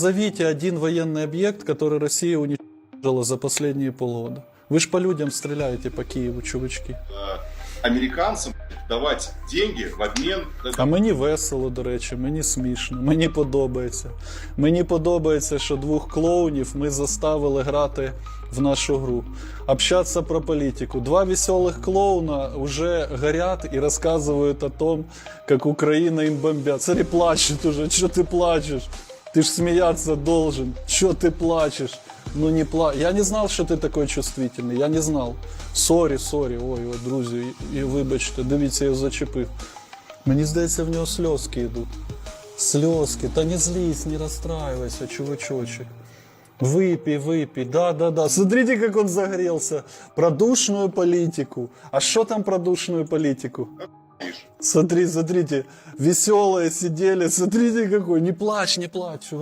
Назовите один военный объект, который Россия уничтожила за последние полгода. Вы ж по людям стреляете по Киеву, чувачки. э, американцам давать деньги в обмен на А мені весело, до речі, мені смішно, мені подобається. Мені подобається, що двох клоунів ми заставили грати в нашу гру. Общаться про політику. Два веселих клоуна вже горять і розказують о том, як Україна їм бомбять. Смотри, плачуть уже. Що ти плачеш? Ти ж сміятися должен. Що ти плачеш? Ну не пла... Я не знав, що ти такий чувствительний. Я не знав. Сорі, сорі, ой, ой, друзі, і, вибачте, дивіться, я зачепив. Мені здається, в нього сльозки йдуть. Сльозки, та не злись, не расстраивайся, чувачочек. Выпей, выпей, да-да-да. Смотрите, как он загорелся. Про душную политику. А что там про душную политику? Смотри, смотрите, веселые сидели, смотрите какой, не плачь, не плачь.